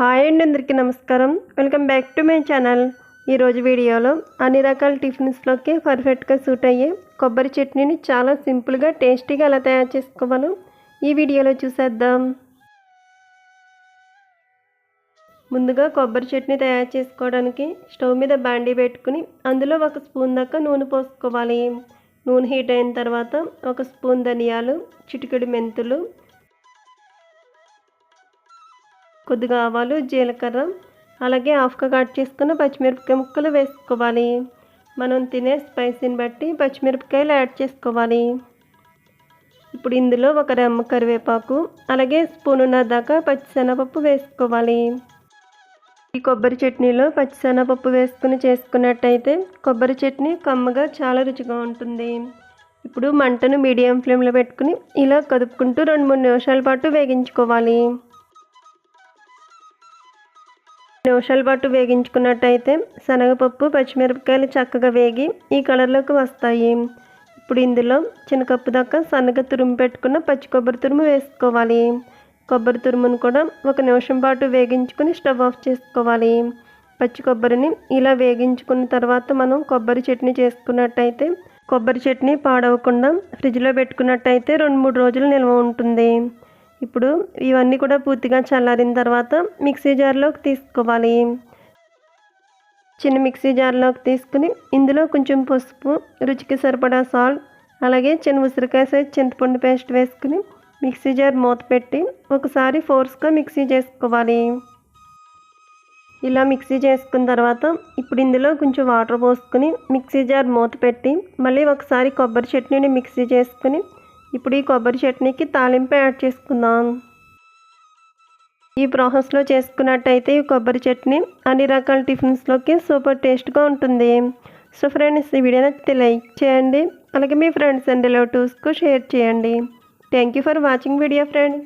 Hi అండి అందరికీ నమస్కారం. Welcome back to my channel. ఈరోజు వీడియోలో అన్ని రకాల టిఫిన్స్లోకి పర్ఫెక్ట్గా సూట్ అయ్యే కొబ్బరి చట్నీని చాలా సింపుల్గా టేస్టీగా ఎలా తయారు చేసుకోవాలో ఈ వీడియోలో చూసేద్దాం. ముందుగా కొబ్బరి చట్నీ తయారు చేసుకోవడానికి స్టవ్ మీద బాండీ పెట్టుకుని అందులో ఒక స్పూన్ దాకా నూనె పోసుకోవాలి. నూనె హీట్ అయిన తర్వాత ఒక స్పూన్ ధనియాలు చిటికెడు మెంతులు కొద్దిగా ఆవాలు జీలకర్ర అలాగే హాఫ్గా కట్ చేసుకున్న పచ్చిమిరపకాయ ముక్కలు వేసుకోవాలి. మనం తినే స్పైసీని బట్టి పచ్చిమిరపకాయలు యాడ్ చేసుకోవాలి. ఇప్పుడు ఇందులో ఒక రెమ్మ కరివేపాకు అలాగే స్పూనున్నర దాకా పచ్చిశనగపప్పు వేసుకోవాలి. ఈ కొబ్బరి చట్నీలో పచ్చిశనగపప్పు వేసుకుని చేసుకున్నట్టయితే కొబ్బరి చట్నీ కమ్మగా చాలా రుచిగా ఉంటుంది. ఇప్పుడు మంటను మీడియం ఫ్లేమ్లో పెట్టుకుని ఇలా కదుపుకుంటూ రెండు మూడు నిమిషాల పాటు వేగించుకోవాలి. నిమిషాల పాటు వేగించుకున్నట్టయితే శనగపప్పు పచ్చిమిరపకాయలు చక్కగా వేగి ఈ కలర్లోకి వస్తాయి. ఇప్పుడు ఇందులో చిన్న కప్పు దాకా సన్నగా తురుము పెట్టుకున్న పచ్చి కొబ్బరి తురుము వేసుకోవాలి. కొబ్బరి తురుమును కూడా ఒక నిమిషం పాటు వేగించుకుని స్టవ్ ఆఫ్ చేసుకోవాలి. పచ్చి కొబ్బరిని ఇలా వేగించుకున్న తర్వాత మనం కొబ్బరి చట్నీ చేసుకున్నట్టయితే కొబ్బరి చట్నీ పాడవకుండా ఫ్రిడ్జ్లో పెట్టుకున్నట్టయితే రెండు మూడు రోజులు నిల్వ ఉంటుంది. ఇప్పుడు ఇవన్నీ కూడా పూర్తిగా చల్లారిన తర్వాత మిక్సీ జార్లోకి తీసుకోవాలి. చిన్న మిక్సీ జార్లోకి తీసుకుని ఇందులో కొంచెం పసుపు రుచికి సరిపడా సాల్ట్ అలాగే చిన్న ఉసిరికాయ సైజ్ చింతపండు పేస్ట్ వేసుకుని మిక్సీ జార్ మూత పెట్టి ఒకసారి ఫోర్స్గా మిక్సీ చేసుకోవాలి. ఇలా మిక్సీ చేసుకున్న తర్వాత ఇప్పుడు ఇందులో కొంచెం వాటర్ పోసుకుని మిక్సీ జార్ మూత పెట్టి మళ్ళీ ఒకసారి కొబ్బరి చట్నీని మిక్సీ చేసుకుని ఇప్పుడు ఈ కొబ్బరి చట్నీకి తాలింపు యాడ్ చేసుకుందాం. ఈ ప్రాసెస్లో చేసుకున్నట్టయితే ఈ కొబ్బరి చట్నీ అన్ని రకాల టిఫిన్స్లోకి సూపర్ టేస్ట్గా ఉంటుంది. సో ఫ్రెండ్స్ ఈ వీడియో నచ్చితే లైక్ చేయండి. అలాగే మీ ఫ్రెండ్స్ అండ్ రిలేటివ్స్కు షేర్ చేయండి. Thank you for watching video friends.